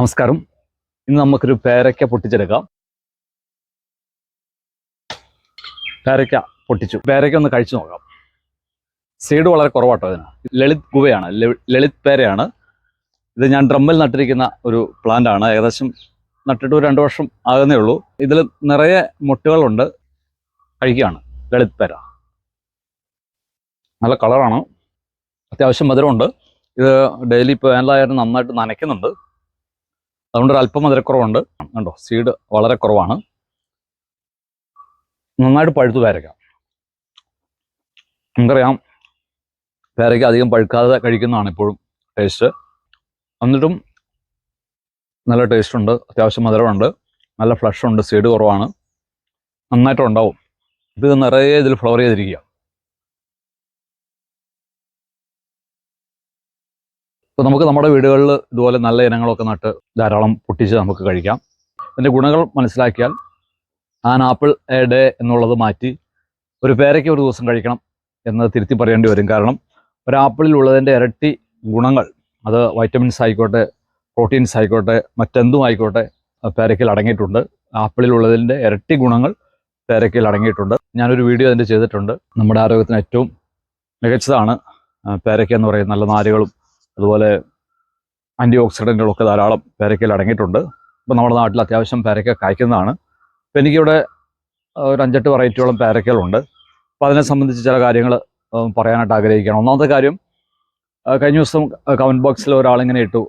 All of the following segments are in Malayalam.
നമസ്കാരം. ഇന്ന് നമുക്കൊരു പേരയ്ക്ക പൊട്ടിച്ചെടുക്കാം. പേരയ്ക്ക പൊട്ടിച്ചു. പേരയ്ക്ക ഒന്ന് കഴിച്ചു നോക്കാം. സീഡ് വളരെ കുറവാട്ടോ അതിന് ലളിത് ഗുവയാണ്. ലളിത് പേരയാണ്. ഇത് ഞാൻ ഡ്രമ്മിൽ നട്ടിരിക്കുന്ന ഒരു പ്ലാന്റ് ആണ്. ഏകദേശം നട്ടിട്ട് ഒരു രണ്ട് വർഷം ആകുന്നേ ഉള്ളൂ. ഇതിൽ നിറയെ മുട്ടുകളുണ്ട്. കഴിക്കുകയാണ്. ലളിത് പേര. നല്ല കളറാണ്. അത്യാവശ്യം മധുരമുണ്ട്. ഇത് ഡെയിലി ഇപ്പോൾ വേനലായാലും നന്നായിട്ട് നനയ്ക്കുന്നുണ്ട്. അതുകൊണ്ട് ഒരു അല്പം മധുരക്കുറവുണ്ട് കണ്ടോ? സീഡ് വളരെ കുറവാണ്. നന്നായിട്ട് പഴുത്തു പേരയ്ക്ക. നമുക്കറിയാം പേരയ്ക്ക അധികം പഴുക്കാതെ കഴിക്കുന്നതാണ് ഇപ്പോഴും ടേസ്റ്റ് എന്നിട്ടും നല്ല ടേസ്റ്റ് ഉണ്ട്. അത്യാവശ്യം മധുരമുണ്ട്. നല്ല ഫ്ലഷ് ഉണ്ട്. സീഡ് കുറവാണ്. നന്നായിട്ടുണ്ടാവും. ഇത് നിറയെ ഇതിൽ ഫ്ലവർ ചെയ്തിരിക്കുക. അപ്പോൾ നമുക്ക് നമ്മുടെ വീടുകളിൽ ഇതുപോലെ നല്ല ഇനങ്ങളൊക്കെ നട്ട് ധാരാളം പൊട്ടിച്ച് നമുക്ക് കഴിക്കാം. അതിന്റെ ഗുണങ്ങൾ മനസ്സിലാക്കിയാൽ ആൻ ആപ്പിൾ എ ഡേ എന്നുള്ളത് മാറ്റി ഒരു പേരയ്ക്ക് ഒരു ദിവസം കഴിക്കണം എന്ന് തിരുത്തി പറയേണ്ടി വരും. കാരണം ഒരു ആപ്പിളിൽ ഉള്ളതിന്റെ ഇരട്ടി ഗുണങ്ങൾ അത് വൈറ്റമിൻസ് ആയിക്കോട്ടെ പ്രോട്ടീൻസ് ആയിക്കോട്ടെ മറ്റെന്തും ആയിക്കോട്ടെ പേരയ്ക്കിൽ അടങ്ങിയിട്ടുണ്ട്. ആപ്പിളിൽ ഉള്ളതിന്റെ ഇരട്ടി ഗുണങ്ങൾ പേരയ്ക്കിൽ അടങ്ങിയിട്ടുണ്ട്. ഞാനൊരു വീഡിയോ അതിന്റെ ചെയ്തിട്ടുണ്ട്. നമ്മുടെ ആരോഗ്യത്തിന് ഏറ്റവും മികച്ചതാണ് പേരയ്ക്ക എന്ന് പറയുന്ന നല്ല നാരുകളും അതുപോലെ ആന്റി ഓക്സിഡന്റുകളൊക്കെ ധാരാളം പേരക്കയിൽ അടങ്ങിയിട്ടുണ്ട്. ഇപ്പം നമ്മുടെ നാട്ടിൽ അത്യാവശ്യം പേരക്ക കായ്ക്കുന്നതാണ്. അപ്പോൾ എനിക്കിവിടെ ഒരു അഞ്ചെട്ട് വെറൈറ്റിയോളം പേരക്കകളുണ്ട്. അപ്പോൾ അതിനെ സംബന്ധിച്ച് ചില കാര്യങ്ങൾ പറയാനായിട്ട് ആഗ്രഹിക്കുകയാണ്. ഒന്നാമത്തെ കാര്യം കഴിഞ്ഞ ദിവസം കമന്റ് ബോക്സിൽ ഒരാളിങ്ങനെ ഇട്ടു.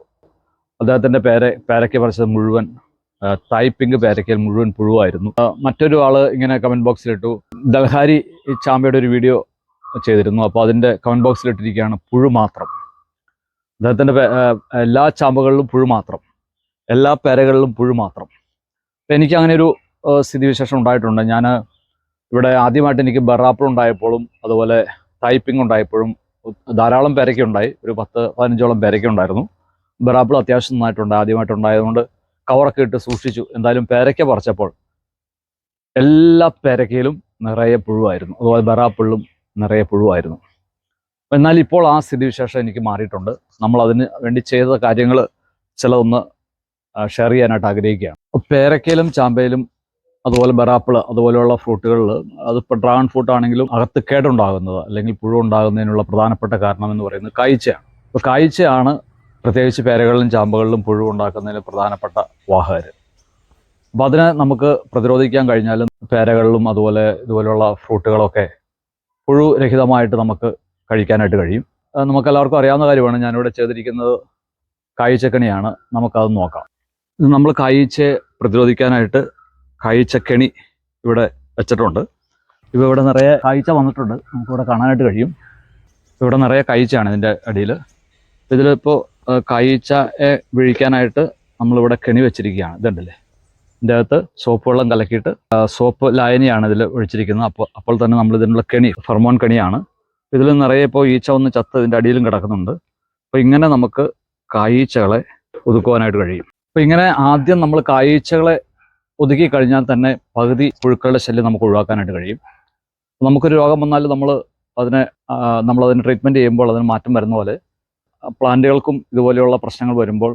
അദ്ദേഹത്തിന്റെ പേര പേരക്ക പറിച്ചത് മുഴുവൻ ടൈപ്പിംഗ് പേരക്കയിൽ മുഴുവൻ പുഴുവായിരുന്നു. മറ്റൊരു ആൾ ഇങ്ങനെ കമന്റ് ബോക്സിലിട്ടു ദൽഹാരി ചാമ്പയുടെ ഒരു വീഡിയോ ചെയ്തിരുന്നു. അപ്പോൾ അതിന്റെ കമന്റ് ബോക്സിലിട്ടിരിക്കുകയാണ് പുഴു മാത്രം. അദ്ദേഹത്തിന്റെ എല്ലാ ചാമ്പകളിലും പുഴു മാത്രം. എല്ലാ പേരകളിലും പുഴു മാത്രം. അപ്പം എനിക്ക് അങ്ങനെ ഒരു സ്ഥിതിവിശേഷം ഉണ്ടായിട്ടുണ്ട്. ഞാൻ ഇവിടെ ആദ്യമായിട്ട് എനിക്ക് ബറാപ്പിൾ ഉണ്ടായപ്പോഴും അതുപോലെ ടൈപ്പിംഗ് ഉണ്ടായപ്പോഴും ധാരാളം പേരയ്ക്ക ഉണ്ടായി. ഒരു പത്ത് പതിനഞ്ചോളം പേരയ്ക്ക ഉണ്ടായിരുന്നു. ബറാപ്പിൾ അത്യാവശ്യം നന്നായിട്ടുണ്ട്. ആദ്യമായിട്ട് ഉണ്ടായതുകൊണ്ട് കവറൊക്കെ ഇട്ട് സൂക്ഷിച്ചു. എന്തായാലും പേരയ്ക്ക പറിച്ചപ്പോൾ എല്ലാ പേരയ്ക്കയിലും നിറയെ പുഴുവായിരുന്നു. അതുപോലെ ബറാപ്പിളിലും നിറയെ പുഴുവായിരുന്നു. എന്നാൽ ഇപ്പോൾ ആ സ്ഥിതിവിശേഷം എനിക്ക് മാറിയിട്ടുണ്ട്. നമ്മൾ അതിന് വേണ്ടി ചെയ്ത കാര്യങ്ങൾ ചിലതൊന്ന് ഷെയർ ചെയ്യാനായിട്ട് ആഗ്രഹിക്കുകയാണ്. പേരക്കയിലും ചാമ്പയിലും അതുപോലെ ബറാപ്പിൾ അതുപോലെയുള്ള ഫ്രൂട്ടുകളിൽ അതിപ്പോൾ ഡ്രാഗൺ ഫ്രൂട്ട് ആണെങ്കിലും അകത്ത് കേടുണ്ടാകുന്നത് അല്ലെങ്കിൽ പുഴു ഉണ്ടാകുന്നതിനുള്ള പ്രധാനപ്പെട്ട കാരണം എന്ന് പറയുന്നത് കാഴ്ചയാണ്. അപ്പോൾ കാഴ്ചയാണ് പ്രത്യേകിച്ച് പേരകളിലും ചാമ്പകളിലും പുഴു ഉണ്ടാക്കുന്നതിന് പ്രധാനപ്പെട്ട വാഹകർ അപ്പോൾ അതിനെ നമുക്ക് പ്രതിരോധിക്കാൻ കഴിഞ്ഞാലും പേരകളിലും അതുപോലെ ഇതുപോലെയുള്ള ഫ്രൂട്ടുകളൊക്കെ പുഴു രഹിതമായിട്ട് നമുക്ക് കഴിക്കാനായിട്ട് കഴിയും. നമുക്കെല്ലാവർക്കും അറിയാവുന്ന കാര്യമാണ് ഞാനിവിടെ ചെയ്തിരിക്കുന്നത് കായ്ച്ചക്കണിയാണ്. നമുക്കത് നോക്കാം. നമ്മൾ കായ്ച്ച പ്രതിരോധിക്കാനായിട്ട് കായ്ച്ചക്കണി ഇവിടെ വെച്ചിട്ടുണ്ട്. ഇപ്പോൾ ഇവിടെ നിറയെ കായ്ച്ച വന്നിട്ടുണ്ട്. നമുക്കിവിടെ കാണാനായിട്ട് കഴിയും. ഇവിടെ നിറയെ കായ്ച്ചയാണ് ഇതിന്റെ അടിയിൽ. ഇതിലിപ്പോൾ കായ്ച്ചയെ വിഴിക്കാനായിട്ട് നമ്മളിവിടെ കെണി വെച്ചിരിക്കുകയാണ്. ഇതുണ്ടല്ലേ? ഇതിന്റെ അകത്ത് സോപ്പ് വെള്ളം കലക്കിയിട്ട് സോപ്പ് ലായനിയാണ് ഇതിൽ ഒഴിച്ചിരിക്കുന്നത്. അപ്പോൾ അപ്പോൾ തന്നെ നമ്മൾ ഇതിനുള്ള കെണി ഫെർമോൺ കെണിയാണ്. ഇതിൽ നിറയെ ഇപ്പോൾ ഈച്ച ഒന്ന് ചത്ത് ഇതിന്റെ അടിയിലും കിടക്കുന്നുണ്ട്. അപ്പോൾ ഇങ്ങനെ നമുക്ക് കായീച്ചകളെ ഒതുക്കുവാനായിട്ട് കഴിയും. അപ്പോൾ ഇങ്ങനെ ആദ്യം നമ്മൾ കായീച്ചകളെ ഒതുക്കി കഴിഞ്ഞാൽ തന്നെ പകുതി പുഴുക്കളുടെ ശല്യം നമുക്ക് ഒഴിവാക്കാനായിട്ട് കഴിയും. നമുക്കൊരു രോഗം വന്നാൽ നമ്മൾ അതിനെ നമ്മളതിന് ട്രീറ്റ്മെന്റ് ചെയ്യുമ്പോൾ അതിന് മാറ്റം വരുന്ന പോലെ പ്ലാന്റുകൾക്കും ഇതുപോലെയുള്ള പ്രശ്നങ്ങൾ വരുമ്പോൾ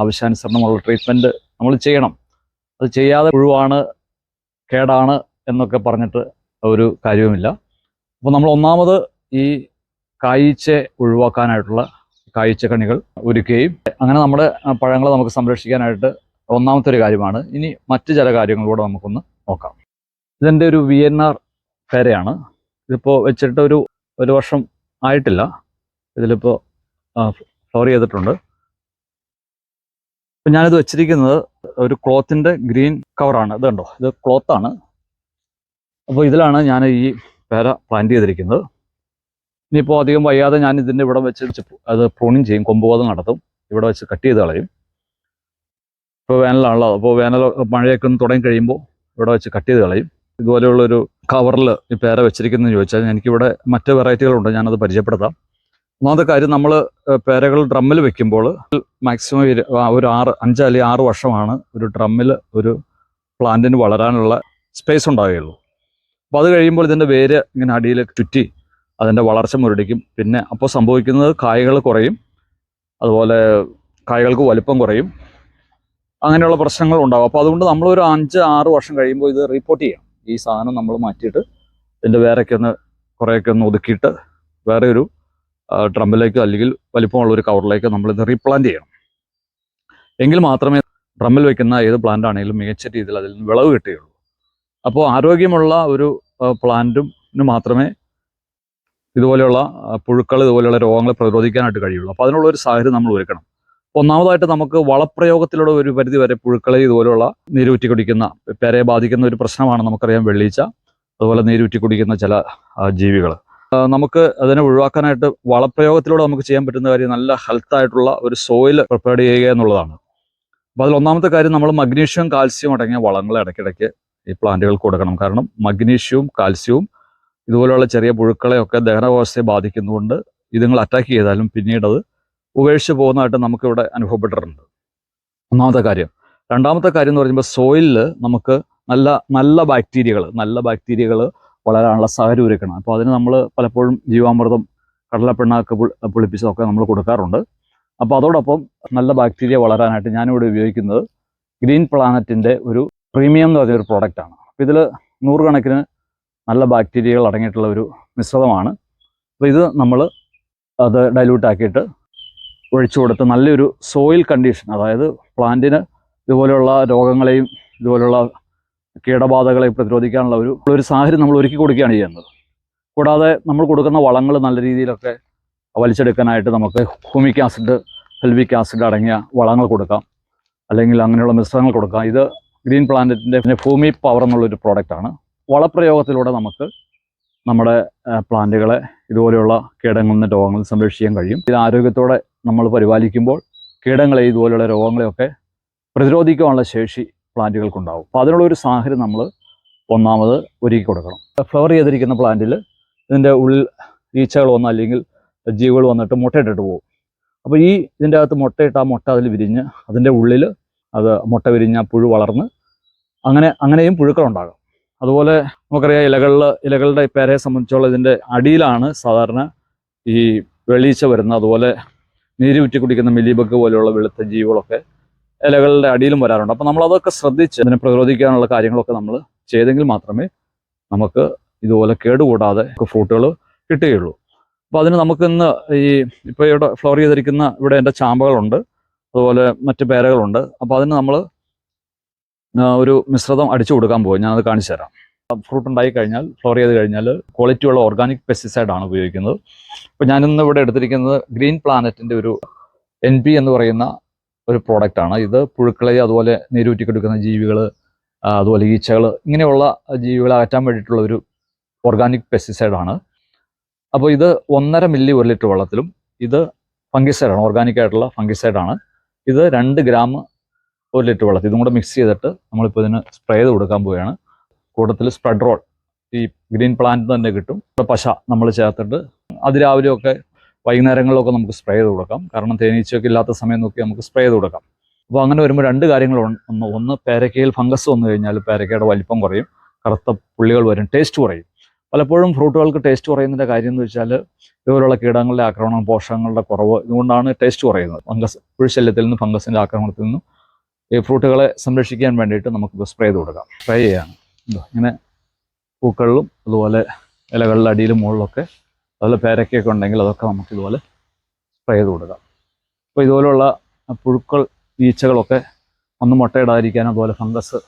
ആവശ്യാനുസരണമുള്ള ട്രീറ്റ്മെന്റ് നമ്മൾ ചെയ്യണം. അത് ചെയ്യാതെ പുഴുവാണ് കേടാണ് എന്നൊക്കെ പറഞ്ഞിട്ട് ഒരു കാര്യവുമില്ല. അപ്പോൾ നമ്മൾ ഒന്നാമത് ഈ കാഴ്ച ഒഴിവാക്കാനായിട്ടുള്ള കായ്ച്ചക്കണികൾ ഒരുക്കുകയും അങ്ങനെ നമ്മുടെ പഴങ്ങളെ നമുക്ക് സംരക്ഷിക്കാനായിട്ട് ഒന്നാമത്തെ ഒരു കാര്യമാണ്. ഇനി മറ്റ് ചില കാര്യങ്ങളിലൂടെ നമുക്കൊന്ന് നോക്കാം. ഇതിന്റെ ഒരു വി എൻ ആർ പേരയാണ്. ഇതിപ്പോൾ വെച്ചിട്ട് ഒരു ഒരു വർഷം ആയിട്ടില്ല. ഇതിലിപ്പോൾ ഫ്ലവർ ചെയ്തിട്ടുണ്ട്. അപ്പം ഞാനിത് വെച്ചിരിക്കുന്നത് ഒരു ക്ലോത്തിന്റെ ഗ്രീൻ കവറാണ്. ഇത് കണ്ടോ? ഇത് ക്ലോത്താണ്. അപ്പോൾ ഇതിലാണ് ഞാൻ ഈ പേര പ്ലാന്റ് ചെയ്തിരിക്കുന്നത്. ഇനിയിപ്പോൾ അധികം വയ്യാതെ ഞാൻ ഇതിന്റെ ഇവിടെ വെച്ച് അത് പ്രൂണിങ് ചെയ്യും കൊമ്പുകോതം നടത്തും. ഇവിടെ വെച്ച് കട്ട് ചെയ്ത് കളയും. ഇപ്പോൾ വേനലാണല്ലോ അപ്പോൾ വേനൽ മഴയൊക്കെ ഒന്ന് തുടങ്ങി കഴിയുമ്പോൾ ഇവിടെ വെച്ച് കട്ട് ചെയ്ത് കളയും. ഇതുപോലെയുള്ളൊരു കവറിൽ ഈ പേര വെച്ചിരിക്കുന്നതെന്ന് ചോദിച്ചാൽ എനിക്കിവിടെ മറ്റ് വെറൈറ്റികളുണ്ട് ഞാനത് പരിചയപ്പെടുത്താം. ഒന്നാമത്തെ കാര്യം നമ്മൾ പേരകൾ ഡ്രമ്മിൽ വെക്കുമ്പോൾ മാക്സിമം ഒരു ആറ് അഞ്ച് അല്ലെങ്കിൽ ആറ് വർഷമാണ് ഒരു ഡ്രമ്മിൽ ഒരു പ്ലാന്റിന് വളരാനുള്ള സ്പേസ് ഉണ്ടാവുകയുള്ളൂ. അപ്പോൾ അത് കഴിയുമ്പോൾ ഇതിന്റെ വേര് ഇങ്ങനെ അടിയിൽ ചുറ്റി അതിന്റെ വളർച്ച മുരടിക്കും. പിന്നെ അപ്പോൾ സംഭവിക്കുന്നത് കായകൾ കുറയും. അതുപോലെ കായകൾക്ക് വലുപ്പം കുറയും. അങ്ങനെയുള്ള പ്രശ്നങ്ങൾ ഉണ്ടാകും അപ്പോൾ അതുകൊണ്ട് നമ്മളൊരു അഞ്ച് ആറ് വർഷം കഴിയുമ്പോൾ ഇത് റിപ്പോർട്ട് ചെയ്യാം. ഈ സാധനം നമ്മൾ മാറ്റിയിട്ട് ഇതിന്റെ വേറെയൊക്കെ ഒന്ന് കുറേയൊക്കെ ഒന്ന് ഒതുക്കിയിട്ട് വേറെ ഒരു ഡ്രമ്മിലേക്കോ അല്ലെങ്കിൽ വലിപ്പമുള്ള ഒരു കവറിലേക്കോ നമ്മളിത് റീപ്ലാന്റ് ചെയ്യണം. എങ്കിൽ മാത്രമേ ഡ്രമ്മിൽ വെക്കുന്ന ഏത് പ്ലാന്റ് ആണെങ്കിലും മികച്ച രീതിയിൽ അതിൽ നിന്ന് വിളവ് കിട്ടുകയുള്ളൂ. അപ്പോൾ ആരോഗ്യമുള്ള ഒരു പ്ലാന്റും മാത്രമേ ഇതുപോലെയുള്ള പുഴുക്കൾ ഇതുപോലെയുള്ള രോഗങ്ങളെ പ്രതിരോധിക്കാനായിട്ട് കഴിയുള്ളൂ. അപ്പോൾ അതിനുള്ള ഒരു സാഹചര്യം നമ്മൾ ഒരുക്കണം. ഒന്നാമതായിട്ട് നമുക്ക് വളപ്രയോഗത്തിലൂടെ ഒരു പരിധി വരെ പുഴുക്കളെ ഇതുപോലെയുള്ള നീരൂറ്റി കുടിക്കുന്ന പേരെ ബാധിക്കുന്ന ഒരു പ്രശ്നമാണ് നമുക്കറിയാം വെള്ളീച്ച അതുപോലെ നീരൂറ്റി കുടിക്കുന്ന ചില ജീവികൾ. നമുക്ക് അതിനെ ഒഴിവാക്കാനായിട്ട് വളപ്രയോഗത്തിലൂടെ നമുക്ക് ചെയ്യാൻ പറ്റുന്ന കാര്യം നല്ല ഹെൽത്ത് ആയിട്ടുള്ള ഒരു സോയിൽ പ്രിപ്പയർ ചെയ്യുക എന്നുള്ളതാണ്. അപ്പോൾ അതിൽ ഒന്നാമത്തെ കാര്യം നമ്മൾ മഗ്നീഷ്യം കാൽസ്യം അടങ്ങിയ വളങ്ങൾ ഇടയ്ക്കിടയ്ക്ക് ഈ പ്ലാന്റുകൾക്ക് കൊടുക്കണം. കാരണം മഗ്നീഷ്യവും കാൽസ്യവും ഇതുപോലെയുള്ള ചെറിയ പുഴുക്കളെയൊക്കെ ദഹനകോശത്തെ ബാധിക്കുന്നതുകൊണ്ട് ഇതുങ്ങൾ അറ്റാക്ക് ചെയ്താലും പിന്നീട് അത് ഉപേക്ഷിച്ച് പോകുന്നതായിട്ട് നമുക്കിവിടെ അനുഭവപ്പെട്ടിട്ടുണ്ട്. ഒന്നാമത്തെ കാര്യം രണ്ടാമത്തെ കാര്യം എന്ന് പറയുമ്പോൾ സോയിലിൽ നമുക്ക് നല്ല നല്ല ബാക്ടീരിയകൾ നല്ല ബാക്ടീരിയകൾ വളരാനുള്ള സാഹചര്യം ഒരുക്കണം. അപ്പോൾ അതിന് നമ്മൾ പലപ്പോഴും ജീവാമൃതം കടലപ്പിണ്ണാക്ക് പുളിപ്പിച്ചതൊക്കെ നമ്മൾ കൊടുക്കാറുണ്ട്. അപ്പോൾ അതോടൊപ്പം നല്ല ബാക്ടീരിയ വളരാനായിട്ട് ഞാനിവിടെ ഉപയോഗിക്കുന്നത് ഗ്രീൻ പ്ലാനറ്റിന്റെ ഒരു പ്രീമിയം എന്ന് പറഞ്ഞൊരു പ്രോഡക്റ്റാണ് അപ്പോൾ ഇതിൽ നൂറുകണക്കിന് നല്ല ബാക്ടീരിയകൾ അടങ്ങിയിട്ടുള്ള ഒരു മിശ്രിതമാണ്. അപ്പോൾ ഇത് നമ്മൾ അത് ഡൈല്യൂട്ട് ആക്കിയിട്ട് ഒഴിച്ചു കൊടുത്ത് നല്ലൊരു സോയിൽ കണ്ടീഷൻ അതായത് പ്ലാന്റിന് ഇതുപോലെയുള്ള രോഗങ്ങളെയും ഇതുപോലെയുള്ള കീടബാധകളെ പ്രതിരോധിക്കാനുള്ള ഒരു ഒരു സാഹചര്യം നമ്മൾ ഒരുക്കി കൊടുക്കുകയാണ് ചെയ്യുന്നത്. കൂടാതെ നമ്മൾ കൊടുക്കുന്ന വളങ്ങൾ നല്ല രീതിയിലൊക്കെ വലിച്ചെടുക്കാനായിട്ട് നമുക്ക് ഹ്യൂമിക് ആസിഡ് ഹെൽവിക് ആസിഡ് അടങ്ങിയ വളങ്ങൾ കൊടുക്കാം. അല്ലെങ്കിൽ അങ്ങനെയുള്ള മിശ്രങ്ങൾ കൊടുക്കാം. ഇത് ഗ്രീൻ പ്ലാനറ്റിന്റെ ഭൂമി പവർ എന്നുള്ളൊരു പ്രോഡക്റ്റാണ് വളപ്രയോഗത്തിലൂടെ നമുക്ക് നമ്മുടെ പ്ലാന്റുകളെ ഇതുപോലെയുള്ള കീടങ്ങളിൽ രോഗങ്ങളിൽ സംരക്ഷിക്കാൻ കഴിയും. ഇത് ആരോഗ്യത്തോടെ നമ്മൾ പരിപാലിക്കുമ്പോൾ കീടങ്ങളെ ഇതുപോലെയുള്ള രോഗങ്ങളെയൊക്കെ പ്രതിരോധിക്കാനുള്ള ശേഷി പ്ലാന്റുകൾക്കുണ്ടാവും. അപ്പോൾ അതിനുള്ള ഒരു സാഹചര്യം നമ്മൾ ഒന്നാമത് ഒരുക്കി കൊടുക്കണം. ഫ്ലവർ ചെയ്തിരിക്കുന്ന പ്ലാന്റിൽ ഇതിന്റെ ഉള്ളിൽ ഈച്ചകൾ വന്ന അല്ലെങ്കിൽ ജീവികൾ വന്നിട്ട് മുട്ടയിട്ടിട്ട് പോകും. അപ്പോൾ ഈ ഇതിന്റെ അകത്ത് മുട്ടയിട്ട് ആ മുട്ട അതിൽ വിരിഞ്ഞ് അതിന്റെ ഉള്ളിൽ അത് മുട്ട വിരിഞ്ഞ പുഴു വളർന്ന് അങ്ങനെ അങ്ങനെയും പുഴുക്കളുണ്ടാകും. അതുപോലെ നമുക്കറിയാം ഇലകളിൽ ഇലകളുടെ പേരയെ സംബന്ധിച്ചുള്ള ഇതിന്റെ അടിയിലാണ് സാധാരണ ഈ വെളീച്ച വരുന്നത്. അതുപോലെ നീര് ഉറ്റി കുടിക്കുന്ന മിലിബഗ് പോലെയുള്ള വെളുത്ത ജീവികളൊക്കെ ഇലകളുടെ അടിയിലും വരാറുണ്ട്. അപ്പോൾ നമ്മൾ അതൊക്കെ ശ്രദ്ധിച്ച് അതിനെ പ്രതിരോധിക്കാനുള്ള കാര്യങ്ങളൊക്കെ നമ്മൾ ചെയ്തെങ്കിൽ മാത്രമേ നമുക്ക് ഇതുപോലെ കേടുകൂടാതെ ഫ്രൂട്ടുകൾ കിട്ടുകയുള്ളൂ. അപ്പോൾ അതിന് നമുക്കിന്ന് ഈ ഇപ്പോൾ ഇവിടെ ഫ്ലോർ ചെയ്തിരിക്കുന്ന ഇവിടെ എന്റെ ചാമ്പകളുണ്ട്. അതുപോലെ മറ്റ് പേരകളുണ്ട്. അപ്പോൾ അതിന് നമ്മൾ ഒരു മിശ്രിതം അടിച്ചു കൊടുക്കാൻ പോകും. ഞാനത് കാണിച്ചു തരാം. ഫ്രൂട്ട് ഉണ്ടായി കഴിഞ്ഞാൽ ഫ്ലോർ ചെയ്ത് കഴിഞ്ഞാൽ ക്വാളിറ്റി ഉള്ള ഓർഗാനിക് ആണ് ഉപയോഗിക്കുന്നത്. അപ്പോൾ ഞാനിന്ന് ഇവിടെ എടുത്തിരിക്കുന്നത് ഗ്രീൻ പ്ലാനറ്റിന്റെ ഒരു എൻ പി എന്ന് പറയുന്ന ഒരു പ്രോഡക്റ്റാണ് ഇത് പുഴുക്കളെ അതുപോലെ നീരൂറ്റി കൊടുക്കുന്ന ജീവികൾ അതുപോലെ ഈച്ചകൾ ഇങ്ങനെയുള്ള ജീവികളെ അകറ്റാൻ വേണ്ടിയിട്ടുള്ള ഒരു ഓർഗാനിക് പെസ്റ്റിസൈഡാണ് അപ്പോൾ ഇത് ഒന്നര മില്ലി ഒരു ലിറ്റർ വെള്ളത്തിലും ഇത് ഫംഗിസൈഡാണ് ഓർഗാനിക് ആയിട്ടുള്ള ഫംഗിസൈഡാണ് ഇത് രണ്ട് ഗ്രാം ഒരു ലിറ്റർ വെള്ളത്തിൽ. ഇതും കൂടെ മിക്സ് ചെയ്തിട്ട് നമ്മളിപ്പോൾ ഇതിന് സ്പ്രേ ചെയ്ത് കൊടുക്കാൻ പോവുകയാണ്. കൂട്ടത്തിൽ സ്പ്രെഡ് റോൾ ഈ ഗ്രീൻ പ്ലാന്റ് തന്നെ കിട്ടും. പശ നമ്മൾ ചേർത്തിട്ട് അതിരാവിലെയൊക്കെ വൈകുന്നേരങ്ങളിലൊക്കെ നമുക്ക് സ്പ്രേ ചെയ്ത് കൊടുക്കാം. കാരണം തേനീച്ചയൊക്കെ ഇല്ലാത്ത സമയം നോക്കി നമുക്ക് സ്പ്രേ ചെയ്ത് കൊടുക്കാം. അപ്പോൾ അങ്ങനെ വരുമ്പോൾ രണ്ട് കാര്യങ്ങൾ ഒന്ന് ഒന്ന് പേരക്കയിൽ ഫംഗസ് വന്നു കഴിഞ്ഞാൽ പേരക്കയുടെ വലിപ്പം കുറയും. കറുത്ത പുള്ളികൾ വരും ടേസ്റ്റ് കുറയും. പലപ്പോഴും ഫ്രൂട്ടുകൾക്ക് ടേസ്റ്റ് കുറയുന്നതിന്റെ കാര്യം എന്ന് വെച്ചാൽ ഇതുപോലുള്ള കീടങ്ങളുടെ ആക്രമണം പോഷകങ്ങളുടെ കുറവ് ഇതുകൊണ്ടാണ് ടേസ്റ്റ് കുറയുന്നത്. ഫംഗസ് പുഴുശല്യത്തിൽ നിന്ന് ഫംഗസിന്റെ ആക്രമണത്തിൽ നിന്നും ഈ ഫ്രൂട്ടുകളെ സംരക്ഷിക്കാൻ വേണ്ടിയിട്ട് നമുക്ക് സ്പ്രേ ചെയ്ത് കൊടുക്കാം. സ്പ്രേ ചെയ്യാണ്. ഇങ്ങനെ പൂക്കളിലും അതുപോലെ ഇലകളുടെ അടിയിലും മുകളിലൊക്കെ അതുപോലെ പേരക്കയൊക്കെ ഉണ്ടെങ്കിൽ അതൊക്കെ നമുക്ക് ഇതുപോലെ സ്പ്രേ ചെയ്ത് കൊടുക്കാം. അപ്പോൾ ഇതുപോലുള്ള പുഴുക്കൾ ഈച്ചകളൊക്കെ ഒന്ന് മുട്ടയിടാതിരിക്കാനും അതുപോലെ ഫംഗസ്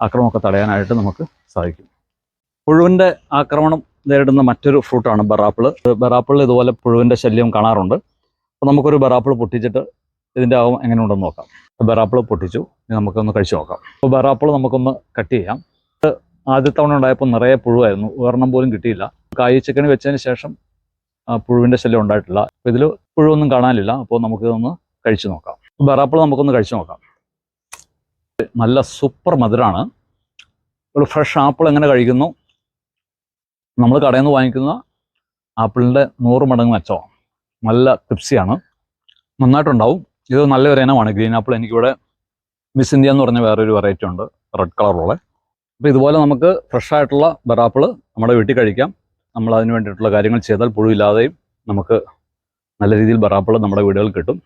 ആക്രമണമൊക്കെ തടയാനായിട്ട് നമുക്ക് സാധിക്കും. പുഴുവിന്റെ ആക്രമണം നേരിടുന്ന മറ്റൊരു ഫ്രൂട്ടാണ് ബറാപ്പിൾ ബറാപ്പിളിൽ ഇതുപോലെ പുഴുവിന്റെ ശല്യം കാണാറുണ്ട്. അപ്പോൾ നമുക്കൊരു ബറാപ്പിൾ പൊട്ടിച്ചിട്ട് ഇതിന്റെ ആവും എങ്ങനെ ഉണ്ടെന്ന് നോക്കാം. ബറാപ്പിൾ പൊട്ടിച്ചു. നമുക്കൊന്ന് കഴിച്ചു നോക്കാം. അപ്പോൾ ബറാപ്പിൾ നമുക്കൊന്ന് കട്ട് ചെയ്യാം. ആദ്യ തവണ ഉണ്ടായപ്പോൾ നിറയെ പുഴുവായിരുന്നു. ഒരെണ്ണം പോലും കിട്ടിയില്ല. കായ് വെച്ചതിന് ശേഷം പുഴുവിന്റെ ശല്യം ഉണ്ടായിട്ടില്ല. അപ്പോൾ ഇതിൽ പുഴുവൊന്നും കാണാനില്ല. അപ്പോൾ നമുക്കിതൊന്ന് കഴിച്ചു നോക്കാം. ബറാപ്പിൾ നമുക്കൊന്ന് കഴിച്ചു നോക്കാം. നല്ല സൂപ്പർ മധുരമാണ് ഒരു ഫ്രഷ് ആപ്പിൾ എങ്ങനെ കഴിക്കുന്നു? നമ്മൾ കടയിൽ നിന്ന് വാങ്ങിക്കുന്ന ആപ്പിളിന്റെ നൂറ് മടങ്ങ് മെച്ചമാണ്. നല്ല ക്രിപ്സിയാണ് നന്നായിട്ടുണ്ടാവും. ഇത് നല്ലൊരു ഇനമാണ് ഗ്രീൻ ആപ്പിൾ എനിക്കിവിടെ മിസ് ഇന്ത്യ എന്ന് പറഞ്ഞ വേറൊരു വെറൈറ്റി ഉണ്ട്. റെഡ് കളറുള്ള അപ്പോൾ ഇതുപോലെ നമുക്ക് ഫ്രഷ് ആയിട്ടുള്ള ബറാപ്പിൾ നമ്മുടെ വീട്ടിൽ കഴിക്കാം. നമ്മൾ അതിന് വേണ്ടിയിട്ടുള്ള കാര്യങ്ങൾ ചെയ്താൽ പുഴുവില്ലാതെയും നമുക്ക് നല്ല രീതിയിൽ ബറാപ്പിൾ നമ്മുടെ വീടുകളിൽ കിട്ടും.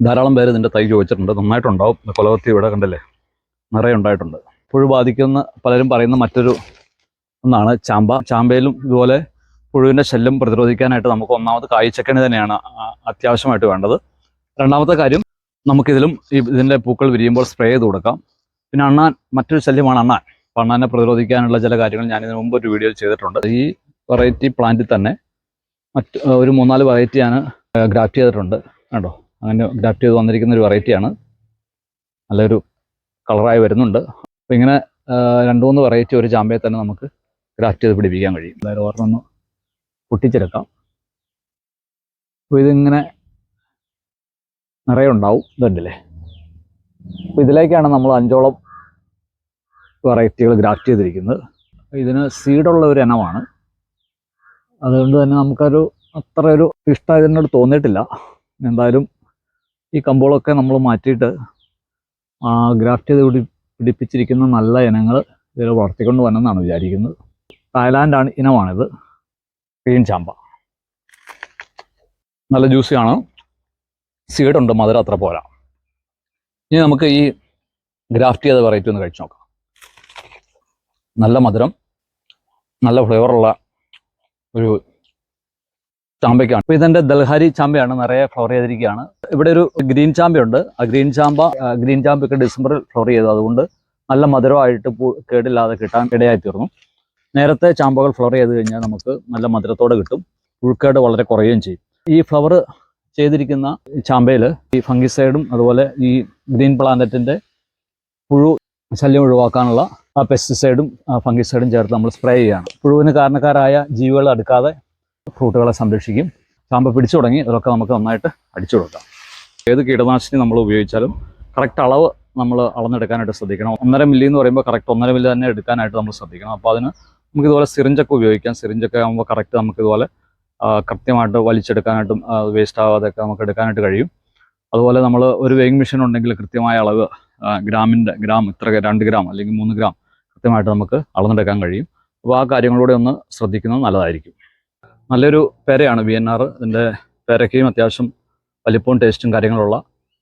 ധാരാളം പേര് ഇതിന്റെ തൈ ചോദിച്ചിട്ടുണ്ട്. നന്നായിട്ടുണ്ടാവും. കൊലവത്തി ഇവിടെ കണ്ടല്ലേ? നിറയെ ഉണ്ടായിട്ടുണ്ട്. പുഴു ബാധിക്കുന്ന പലരും പറയുന്ന മറ്റൊരു ഒന്നാണ് ചാമ്പ. ചാമ്പയിലും ഇതുപോലെ പുഴുവിന്റെ ശല്യം പ്രതിരോധിക്കാനായിട്ട് നമുക്ക് ഒന്നാമത് കായ്ച്ചക്കണി തന്നെയാണ് അത്യാവശ്യമായിട്ട് വേണ്ടത്. രണ്ടാമത്തെ കാര്യം നമുക്കിതിലും ഈ ഇതിന്റെ പൂക്കൾ വിരിയുമ്പോൾ സ്പ്രേ ചെയ്ത് കൊടുക്കാം. പിന്നെ അണ്ണാൻ മറ്റൊരു ശല്യമാണ് അണ്ണാൻ. അപ്പോൾ അണ്ണാനെ പ്രതിരോധിക്കാനുള്ള ചില കാര്യങ്ങൾ ഞാൻ ഇതിനു മുമ്പ് ഒരു വീഡിയോ ചെയ്തിട്ടുണ്ട്. ഈ വെറൈറ്റി പ്ലാന്റിൽ തന്നെ മറ്റ് ഒരു മൂന്നാൽ വെറൈറ്റി ഞാൻ ഗ്രാഫ്റ്റ് ചെയ്തിട്ടുണ്ട്. കേട്ടോ അങ്ങനെ ഗ്രാഫ്റ്റ് ചെയ്ത് വന്നിരിക്കുന്ന ഒരു വെറൈറ്റിയാണ് നല്ലൊരു കളറായി വരുന്നുണ്ട്. അപ്പോൾ ഇങ്ങനെ രണ്ട് മൂന്ന് വെറൈറ്റി ഒരു ചാമ്പയെ തന്നെ നമുക്ക് ഗ്രാഫ്റ്റ് ചെയ്ത് പിടിപ്പിക്കാൻ കഴിയും. എന്തായാലും ഓർമ്മ ഒന്ന് പൊട്ടിച്ചെടുക്കാം. അപ്പോൾ ഇതിങ്ങനെ നിറയെ ഉണ്ടാവും ഇതുണ്ടല്ലേ? അപ്പോൾ ഇതിലേക്കാണ് നമ്മൾ അഞ്ചോളം വെറൈറ്റികൾ ഗ്രാഫ്റ്റ് ചെയ്തിരിക്കുന്നത്. ഇതിന് സീഡുള്ള ഒരു ഇനമാണ്. അതുകൊണ്ട് തന്നെ നമുക്കൊരു അത്ര ഒരു ഇഷ്ടം ഇതിനോട് തോന്നിയിട്ടില്ല. എന്തായാലും ഈ കമ്പോളൊക്കെ നമ്മൾ മാറ്റിയിട്ട് ഗ്രാഫ്റ്റ് ചെയ്ത് പിടി പിടിപ്പിച്ചിരിക്കുന്ന നല്ല ഇനങ്ങൾ ഇതിൽ വളർത്തിക്കൊണ്ട് വന്നെന്നാണ് വിചാരിക്കുന്നത്. തായ്ലാൻഡാണ് ഇനമാണിത്. ഗ്രീൻ ചാമ്പ നല്ല ജ്യൂസിയാണ് സീഡുണ്ട് മധുരം അത്ര പോരാ. ഇനി നമുക്ക് ഈ ഗ്രാഫ്റ്റ് ചെയ്ത വെറൈറ്റി ഒന്ന് കഴിച്ചു നോക്കാം. നല്ല മധുരം നല്ല ഫ്ലേവറുള്ള ഒരു ചാമ്പയ്ക്കാണ്. അപ്പോൾ ഇതെന്റെ ദൽഹാരി ചാമ്പയാണ് നിറയെ ഫ്ലവർ ചെയ്തിരിക്കുകയാണ്. ഇവിടെ ഒരു ഗ്രീൻ ചാമ്പയുണ്ട്. ആ ഗ്രീൻ ചാമ്പ ഗ്രീൻ ചാമ്പയൊക്കെ ഡിസംബറിൽ ഫ്ലവർ ചെയ്തു അതുകൊണ്ട് നല്ല മധുരമായിട്ട് കേടില്ലാതെ കിട്ടാൻ ഇടയായി തീർന്നു. നേരത്തെ ചാമ്പകൾ ഫ്ലവർ ചെയ്ത് കഴിഞ്ഞാൽ നമുക്ക് നല്ല മധുരത്തോടെ കിട്ടും. പുഴുക്കേട് വളരെ കുറയുകയും ചെയ്യും. ഈ ഫ്ലവർ ചെയ്തിരിക്കുന്ന ചാമ്പയിൽ ഈ ഫംഗിസൈഡും അതുപോലെ ഈ ഗ്രീൻ പ്ലാനറ്റിന്റെ പുഴു ശല്യം ഒഴിവാക്കാനുള്ള ആ പെസ്റ്റിസൈഡും ഫംഗിസൈഡും ചേർത്ത് നമ്മൾ സ്പ്രേ ചെയ്യുകയാണ് പുഴുവിന് കാരണക്കാരായ ജീവികൾ അടുക്കാതെ ഫ്രൂട്ടുകളെ സംരക്ഷിക്കും. ചാമ്പ പിടിച്ചു തുടങ്ങി അതൊക്കെ നമുക്ക് നന്നായിട്ട് അടിച്ചു കൊടുക്കാം. ഏത് കീടനാശിനി നമ്മൾ ഉപയോഗിച്ചാലും കറക്റ്റ് അളവ് നമ്മൾ അളന്നെടുക്കാനായിട്ട് ശ്രദ്ധിക്കണം. ഒന്നര മില്ലി എന്ന് പറയുമ്പോൾ കറക്റ്റ് ഒന്നര മില്ലി തന്നെ എടുക്കാനായിട്ട് നമ്മൾ ശ്രദ്ധിക്കണം. അപ്പോൾ അതിന് നമുക്ക് ഇതുപോലെ സിറിഞ്ചൊക്കെ ഉപയോഗിക്കാം. സിറിഞ്ചൊക്കെ ആകുമ്പോൾ കറക്റ്റ് നമുക്ക് ഇതുപോലെ ആ, കൃത്യമായിട്ട് വലിച്ചെടുക്കാനായിട്ടും വേസ്റ്റ് ആവാതെയൊക്കെ നമുക്ക് എടുക്കാനായിട്ട് കഴിയും. അതുപോലെ നമ്മൾ ഒരു വെയിങ് മെഷീൻ ഉണ്ടെങ്കിൽ കൃത്യമായ അളവ് ഗ്രാമിന്റെ ഗ്രാം ഇത്ര രണ്ട് ഗ്രാം അല്ലെങ്കിൽ മൂന്ന് ഗ്രാം കൃത്യമായിട്ട് നമുക്ക് അളന്നെടുക്കാൻ കഴിയും. അപ്പോൾ ആ കാര്യങ്ങളൂടെ ഒന്ന് ശ്രദ്ധിക്കുന്നത് നല്ലതായിരിക്കും. നല്ലൊരു പേരയാണ് വി എൻ ആർ ഇതിന്റെ പേരയ്ക്കയും അത്യാവശ്യം വലിപ്പവും ടേസ്റ്റും കാര്യങ്ങളുള്ള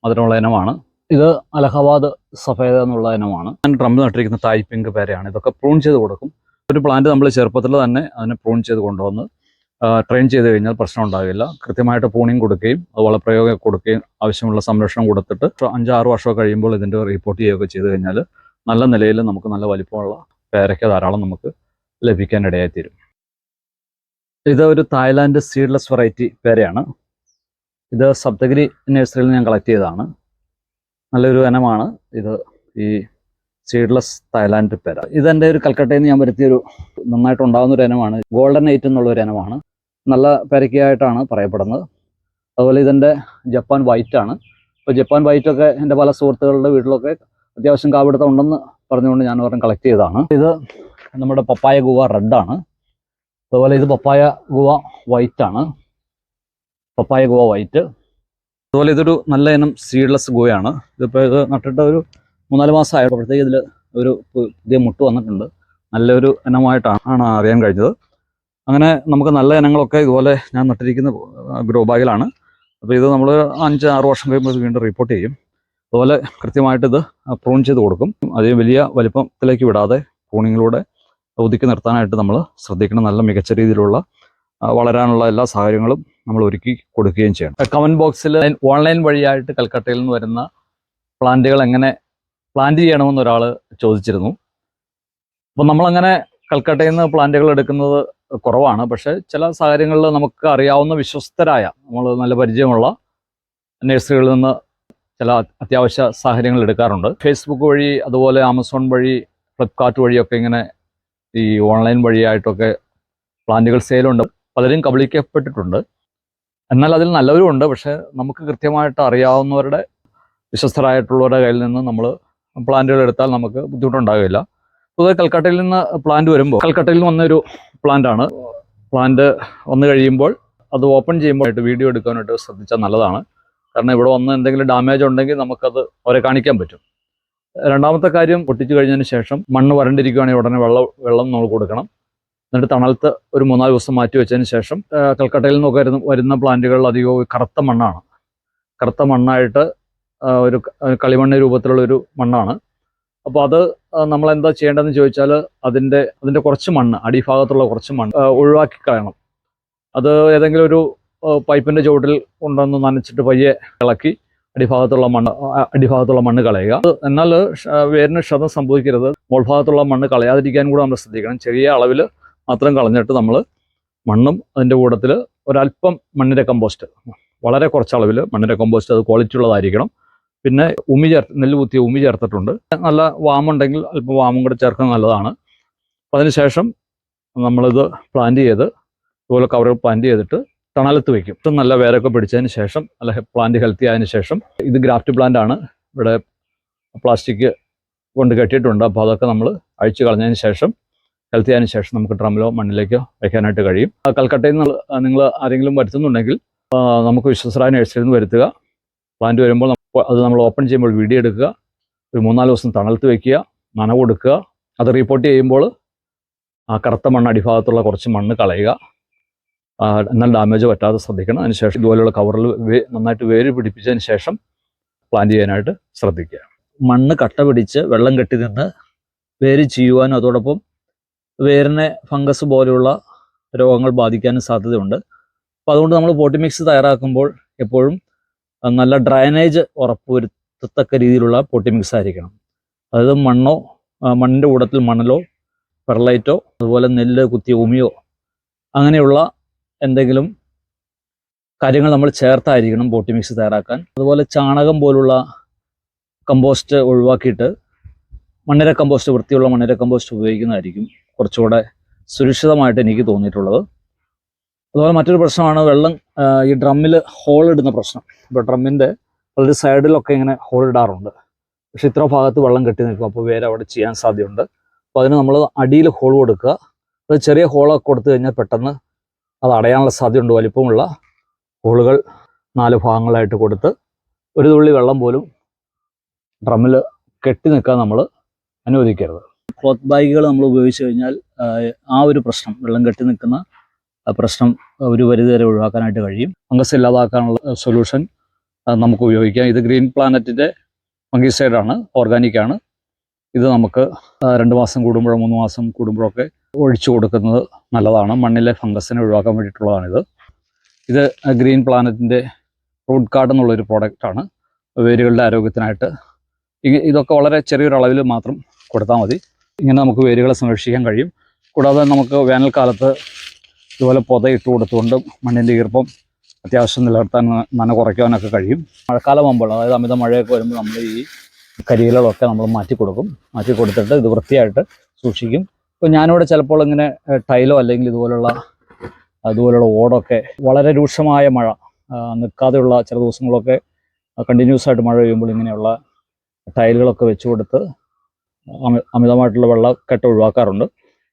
മധുരമുള്ള ഇനമാണ്. ഇത് അലഹബാദ് സഫേദ എന്നുള്ള ഇനമാണ്. ഞാൻ ട്രംപ് നട്ടിരിക്കുന്ന തായ് പിങ്ക് പേരയാണ്. ഇതൊക്കെ പ്രൂൺ ചെയ്ത് കൊടുക്കും. ഒരു പ്ലാന്റ് നമ്മൾ ചെറുപ്പത്തിൽ തന്നെ അതിനെ പ്രൂൺ ചെയ്ത് കൊണ്ടുവന്ന് ട്രെയിൻ ചെയ്ത് കഴിഞ്ഞാൽ പ്രശ്നം ഉണ്ടാകില്ല കൃത്യമായിട്ട് പൂണിങ് കൊടുക്കുകയും അതുപോലെ പ്രയോഗം കൊടുക്കുകയും ആവശ്യമുള്ള സംരക്ഷണം കൊടുത്തിട്ട് അഞ്ചാറ് വർഷം കഴിയുമ്പോൾ ഇതിന്റെ റിപ്പോർട്ട് ചെയ്യുകയൊക്കെ ചെയ്ത് കഴിഞ്ഞാൽ നല്ല നിലയിൽ നമുക്ക് നല്ല വലിപ്പമുള്ള പേരയ്ക്ക ധാരാളം നമുക്ക് ലഭിക്കാൻ ഇടയായിത്തീരും ഇത് ഒരു തായ്ലാൻഡ് സീഡ്ലെസ് വെറൈറ്റി പേരയാണ്. ഇത് സപ്തഗിരി നഴ്സറിയിൽ ഞാൻ കളക്ട് ചെയ്തതാണ്. നല്ലൊരു ഇനമാണ്. ഇത് ഈ സീഡ്ലെസ് തായ്ലാൻഡ് പേര. ഇതെന്റെ ഒരു കൽക്കട്ടയിൽ നിന്ന് ഞാൻ വരുത്തിയൊരു നന്നായിട്ട് ഉണ്ടാകുന്ന ഒരു ഇനമാണ്. ഗോൾഡൻ എയ്റ്റ് എന്നുള്ള ഒരു ഇനമാണ്. നല്ല പെരക്കിയായിട്ടാണ് പറയപ്പെടുന്നത്. അതുപോലെ ഇതിന്റെ ജപ്പാൻ വൈറ്റ് ആണ്. ഇപ്പോൾ ജപ്പാൻ വൈറ്റൊക്കെ എന്റെ പല സുഹൃത്തുക്കളുടെ വീട്ടിലൊക്കെ അത്യാവശ്യം കാവിടുത്തം ഉണ്ടെന്ന് പറഞ്ഞുകൊണ്ട് ഞാൻ ഒരെണ്ണം കളക്ട് ചെയ്തതാണ്. ഇത് നമ്മുടെ പപ്പായ ഗുവ റെഡ് ആണ്. അതുപോലെ ഇത് പപ്പായ ഗുവ വൈറ്റ് ആണ്. പപ്പായ ഗുവ വൈറ്റ് അതുപോലെ ഇതൊരു നല്ല ഇനം സീഡ്ലെസ് ഗുവയാണ്. ഇതിപ്പോൾ ഇത് നട്ടിട്ട് ഒരു മൂന്നാൽ മാസം ആയപ്പോഴത്തേക്ക് ഇതിൽ ഒരു പുതിയ മുട്ട് വന്നിട്ടുണ്ട്. നല്ലൊരു ഇനമായിട്ടാണ് അറിയാൻ കഴിഞ്ഞത്. അങ്ങനെ നമുക്ക് നല്ല ഇനങ്ങളൊക്കെ ഇതുപോലെ ഞാൻ നട്ടിരിക്കുന്ന ഗ്രോ ബാഗിലാണ്. അപ്പോൾ ഇത് നമ്മൾ അഞ്ച് ആറ് വർഷം കഴിയുമ്പോൾ വീണ്ടും റിപ്പോർട്ട് ചെയ്യും. അതുപോലെ കൃത്യമായിട്ട് ഇത് പ്രൂൺ ചെയ്ത് കൊടുക്കും. അതേ വലിയ വലിപ്പത്തിലേക്ക് വിടാതെ പ്രൂണിങ്ങിലൂടെ ഒതുക്കി നിർത്താനായിട്ട് നമ്മൾ ശ്രദ്ധിക്കണം. നല്ല മികച്ച രീതിയിലുള്ള വളരാനുള്ള എല്ലാ സാഹചര്യങ്ങളും നമ്മൾ ഒരുക്കി കൊടുക്കുകയും ചെയ്യണം. കമന്റ് ബോക്സിൽ ഓൺലൈൻ വഴിയായിട്ട് കൽക്കട്ടയിൽ നിന്ന് വരുന്ന പ്ലാന്റുകൾ എങ്ങനെ പ്ലാന്റ് ചെയ്യണമെന്ന് ഒരാൾ ചോദിച്ചിരുന്നു. അപ്പോൾ നമ്മളങ്ങനെ കൽക്കട്ടയിൽ നിന്ന് പ്ലാന്റുകൾ എടുക്കുന്നത് കുറവാണ്. പക്ഷേ ചില സാഹചര്യങ്ങളിൽ നമുക്ക് അറിയാവുന്ന വിശ്വസ്തരായ നമ്മൾ നല്ല പരിചയമുള്ള നഴ്സറികളിൽ നിന്ന് ചില അത്യാവശ്യ സാഹചര്യങ്ങൾ എടുക്കാറുണ്ട്. ഫേസ്ബുക്ക് വഴി അതുപോലെ ആമസോൺ വഴി ഫ്ലിപ്കാർട്ട് വഴിയൊക്കെ ഇങ്ങനെ ഈ ഓൺലൈൻ വഴിയായിട്ടൊക്കെ പ്ലാന്റുകൾ സെയിലുണ്ട്. പലരും കബളിക്കപ്പെട്ടിട്ടുണ്ട്. എന്നാൽ അതിൽ നല്ലവരും ഉണ്ട്. പക്ഷേ നമുക്ക് കൃത്യമായിട്ട് അറിയാവുന്നവരുടെ വിശ്വസ്തരായിട്ടുള്ളവരുടെ കയ്യിൽ നിന്ന് നമ്മൾ പ്ലാന്റുകൾ എടുത്താൽ നമുക്ക് ബുദ്ധിമുട്ടുണ്ടാകില്ല പൊതുവെ കൽക്കട്ടയിൽ നിന്ന് പ്ലാന്റ് വരുമ്പോൾ കൽക്കട്ടയിൽ വന്നൊരു പ്ലാന്റ് ആണ്. പ്ലാന്റ് വന്നു കഴിയുമ്പോൾ അത് ഓപ്പൺ ചെയ്യുമ്പോൾ ആയിട്ട് വീഡിയോ എടുക്കാനായിട്ട് ശ്രദ്ധിച്ചാൽ നല്ലതാണ്. കാരണം ഇവിടെ വന്ന് എന്തെങ്കിലും ഡാമേജ് ഉണ്ടെങ്കിൽ നമുക്കത് അവരെ കാണിക്കാൻ പറ്റും. രണ്ടാമത്തെ കാര്യം പൊട്ടിച്ചു കഴിഞ്ഞതിന് ശേഷം മണ്ണ് വരണ്ടിരിക്കുകയാണെങ്കിൽ ഉടനെ വെള്ളം വെള്ളം നമ്മൾ കൊടുക്കണം. എന്നിട്ട് തണലത്ത് ഒരു മൂന്നാൽ ദിവസം മാറ്റി വെച്ചതിന് ശേഷം കൽക്കട്ടയിൽ നിന്നൊക്കെ വരുന്ന വരുന്ന പ്ലാന്റുകളിൽ അധികവും കറുത്ത മണ്ണാണ്. കറുത്ത മണ്ണായിട്ട് ഒരു കളിമണ്ണ് രൂപത്തിലുള്ള ഒരു മണ്ണാണ്. അപ്പോൾ അത് നമ്മൾ എന്താ ചെയ്യേണ്ടതെന്ന് ചോദിച്ചാൽ അതിന്റെ അതിന്റെ കുറച്ച് മണ്ണ് അടിഭാഗത്തുള്ള കുറച്ച് മണ്ണ് ഒഴിവാക്കി കളയണം. അത് ഏതെങ്കിലും ഒരു പൈപ്പിന്റെ ചുവട്ടിൽ കൊണ്ടുവന്ന് നനച്ചിട്ട് പയ്യെ ഇളക്കി അടിഭാഗത്തുള്ള മണ്ണ് അടിഭാഗത്തുള്ള മണ്ണ് കളയുക. എന്നാൽ വേരിന് ക്ഷതം സംഭവിക്കരുത്. മുൾഭാഗത്തുള്ള മണ്ണ് കളയാതിരിക്കാൻ കൂടെ നമ്മൾ ശ്രദ്ധിക്കണം. ചെറിയ അളവിൽ മാത്രം കളഞ്ഞിട്ട് നമ്മൾ മണ്ണും അതിന്റെ കൂട്ടത്തിൽ ഒരല്പം മണ്ണിര കമ്പോസ്റ്റ് വളരെ കുറച്ച് അളവിൽ മണ്ണിര കമ്പോസ്റ്റ് അത് ക്വാളിറ്റി ഉള്ളതായിരിക്കണം. പിന്നെ ഉമി ചേർത്ത് നെല്ല് കുത്തിയ ഉമി ചേർത്തിട്ടുണ്ട്. നല്ല വാമുണ്ടെങ്കിൽ അല്പം വാമും കൂടെ ചേർക്കുന്നത് നല്ലതാണ്. അപ്പം അതിനുശേഷം നമ്മളിത് പ്ലാന്റ് ചെയ്ത് ഇതുപോലെ കവറുകൾ പ്ലാന്റ് ചെയ്തിട്ട് തണലത്ത് വയ്ക്കും ഇപ്പം നല്ല വേരൊക്കെ പിടിച്ചതിന് ശേഷം നല്ല പ്ലാന്റ് ഹെൽത്തി ആയതിനു ശേഷം ഇത് ഗ്രാഫ്റ്റ് പ്ലാന്റ് ആണ്. ഇവിടെ പ്ലാസ്റ്റിക് കൊണ്ട് കെട്ടിയിട്ടുണ്ട്. അപ്പോൾ അതൊക്കെ നമ്മൾ അഴിച്ചു കളഞ്ഞതിന് ശേഷം ഹെൽത്തി ആയതിനു ശേഷം നമുക്ക് ഡ്രമ്മിലോ മണ്ണിലേക്കോ വയ്ക്കാനായിട്ട് കഴിയും. കൽക്കട്ടയിൽ നിന്ന് നിങ്ങൾ ആരെങ്കിലും വരുത്തുന്നുണ്ടെങ്കിൽ നമുക്ക് വിശ്വസരായ നഴ്സറിയിൽ നിന്ന് വരുത്തുക. പ്ലാന്റ് വരുമ്പോൾ അത് നമ്മൾ ഓപ്പൺ ചെയ്യുമ്പോൾ വീഡിയോ എടുക്കുക. ഒരു മൂന്നാൽ ദിവസം തണലത്ത് വയ്ക്കുക നനവ് കൊടുക്കുക. അത് റിപ്പോർട്ട് ചെയ്യുമ്പോൾ ആ കറുത്ത മണ്ണ് അടിഭാഗത്തുള്ള കുറച്ച് മണ്ണ് കളയുക. എന്നാൽ ഡാമേജ് പറ്റാതെ ശ്രദ്ധിക്കണം. അതിനുശേഷം ഇതുപോലെയുള്ള കവറിൽ നന്നായിട്ട് വേര് പിടിപ്പിച്ചതിന് ശേഷം പ്ലാന്റ് ചെയ്യാനായിട്ട് ശ്രദ്ധിക്കുക. മണ്ണ് കട്ട പിടിച്ച് വെള്ളം കെട്ടി നിന്ന് വേര് ചെയ്യുവാനും അതോടൊപ്പം വേരിനെ ഫംഗസ് പോലെയുള്ള രോഗങ്ങൾ ബാധിക്കാനും സാധ്യതയുണ്ട്. അപ്പോൾ അതുകൊണ്ട് നമ്മൾ പോട്ടിമിക്സ് തയ്യാറാക്കുമ്പോൾ എപ്പോഴും നല്ല ഡ്രൈനേജ് ഉറപ്പുവരുത്തത്തക്ക രീതിയിലുള്ള പോട്ടി മിക്സ് ആയിരിക്കണം. അതായത് മണ്ണോ മണ്ണിന്റെ കൂടത്തിൽ മണലോ പെർലൈറ്റോ അതുപോലെ നെല്ല് കുത്തിയ ഉമിയോ അങ്ങനെയുള്ള എന്തെങ്കിലും കാര്യങ്ങൾ നമ്മൾ ചേർത്തായിരിക്കണം പോട്ടി മിക്സ് തയ്യാറാക്കാൻ. അതുപോലെ ചാണകം പോലുള്ള കമ്പോസ്റ്റ് ഒഴിവാക്കിയിട്ട് മണ്ണിര കമ്പോസ്റ്റ് വൃത്തിയുള്ള മണ്ണിര കമ്പോസ്റ്റ് ഉപയോഗിക്കുന്നതായിരിക്കും കുറച്ചുകൂടെ സുരക്ഷിതമായിട്ട് എനിക്ക് തോന്നിയിട്ടുള്ളത്. അതുപോലെ മറ്റൊരു പ്രശ്നമാണ് വെള്ളം ഈ ഡ്രമ്മിൽ ഹോൾ ഇടുന്ന പ്രശ്നം. ഇപ്പോൾ ഡ്രമ്മിന്റെ വളരെ സൈഡിലൊക്കെ ഇങ്ങനെ ഹോൾ ഇടാറുണ്ട്. പക്ഷെ ഇത്ര ഭാഗത്ത് വെള്ളം കെട്ടി നിൽക്കും. അപ്പോൾ വേറെ അവിടെ ചെയ്യാൻ സാധ്യതയുണ്ട്. അപ്പോൾ അതിന് നമ്മൾ അടിയിൽ ഹോൾ കൊടുക്കുക. അത് ചെറിയ ഹോളൊക്കെ കൊടുത്തു കഴിഞ്ഞാൽ പെട്ടെന്ന് അത് അടയാനുള്ള സാധ്യതയുണ്ട്. വലിപ്പമുള്ള ഹോളുകൾ നാല് ഭാഗങ്ങളായിട്ട് കൊടുത്ത് ഒരു തുള്ളി വെള്ളം പോലും ഡ്രമ്മിൽ കെട്ടി നിൽക്കാൻ നമ്മൾ അനുവദിക്കരുത്. ക്ലോത്ത് ബാഗുകൾ നമ്മൾ ഉപയോഗിച്ച് കഴിഞ്ഞാൽ ആ, ഒരു പ്രശ്നം വെള്ളം കെട്ടി നിൽക്കുന്ന പ്രശ്നം ഒരു പരിധിവരെ ഒഴിവാക്കാനായിട്ട് കഴിയും. ഫംഗസ് ഇല്ലാതാക്കാനുള്ള സൊല്യൂഷൻ നമുക്ക് ഉപയോഗിക്കാം. ഇത് ഗ്രീൻ പ്ലാനറ്റിന്റെ ഫംഗിസൈഡാണ് ഓർഗാനിക് ആണ്. ഇത് നമുക്ക് രണ്ട് മാസം കൂടുമ്പോഴോ മൂന്ന് മാസം കൂടുമ്പോഴൊക്കെ ഒഴിച്ചു കൊടുക്കുന്നത് നല്ലതാണ്. മണ്ണിലെ ഫംഗസിനെ ഒഴിവാക്കാൻ വേണ്ടിയിട്ടുള്ളതാണിത്. ഇത് ഗ്രീൻ പ്ലാനറ്റിന്റെ റൂട്ട് കാർഡ് എന്നുള്ളൊരു പ്രോഡക്റ്റാണ് വേരുകളുടെ ആരോഗ്യത്തിനായിട്ട്. ഇതൊക്കെ വളരെ ചെറിയൊരളവിൽ മാത്രം കൊടുത്താൽ മതി. ഇങ്ങനെ നമുക്ക് വേരുകളെ സംരക്ഷിക്കാൻ കഴിയും. കൂടാതെ നമുക്ക് വേനൽക്കാലത്ത് ഇതുപോലെ പൊത ഇട്ട് കൊടുത്തുകൊണ്ട് മണ്ണിന്റെ ഈർപ്പം അത്യാവശ്യം നിലനിർത്താൻ നന കുറയ്ക്കാനൊക്കെ കഴിയും. മഴക്കാലം ആകുമ്പോൾ അതായത് അമിത മഴയൊക്കെ വരുമ്പോൾ നമ്മൾ ഈ കരിയിലൊക്കെ നമ്മൾ മാറ്റി കൊടുക്കും. മാറ്റി കൊടുത്തിട്ട് ഇത് വൃത്തിയായിട്ട് സൂക്ഷിക്കും. ഇപ്പോൾ ഞാനിവിടെ ചിലപ്പോൾ ഇങ്ങനെ ടൈലോ അല്ലെങ്കിൽ ഇതുപോലുള്ള അതുപോലുള്ള ഓടൊക്കെ വളരെ രൂക്ഷമായ മഴ നിൽക്കാതെയുള്ള ചില ദിവസങ്ങളൊക്കെ കണ്ടിന്യൂസ് ആയിട്ട് മഴ പെയ്യുമ്പോൾ ഇങ്ങനെയുള്ള ടൈലുകളൊക്കെ വെച്ച് കൊടുത്ത് അമി- അമിതമായിട്ടുള്ള വെള്ളക്കെട്ട് ഒഴിവാക്കാറുണ്ട്.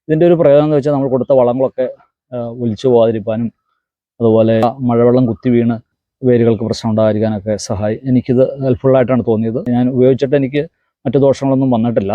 ഇതിന്റെ ഒരു പ്രയോജനം എന്ന് വെച്ചാൽ നമ്മൾ കൊടുത്ത വളങ്ങളൊക്കെ ഒലിച്ചു പോകാതിരിക്കാനും അതുപോലെ മഴവെള്ളം കുത്തി വീണ് വേരുകൾക്ക് പ്രശ്നം ഉണ്ടാകാതിരിക്കാനൊക്കെ സഹായി. എനിക്കിത് ഹെൽപ്ഫുള്ളായിട്ടാണ് തോന്നിയത്. ഞാൻ ഉപയോഗിച്ചിട്ട് എനിക്ക് മറ്റു ദോഷങ്ങളൊന്നും വന്നിട്ടില്ല.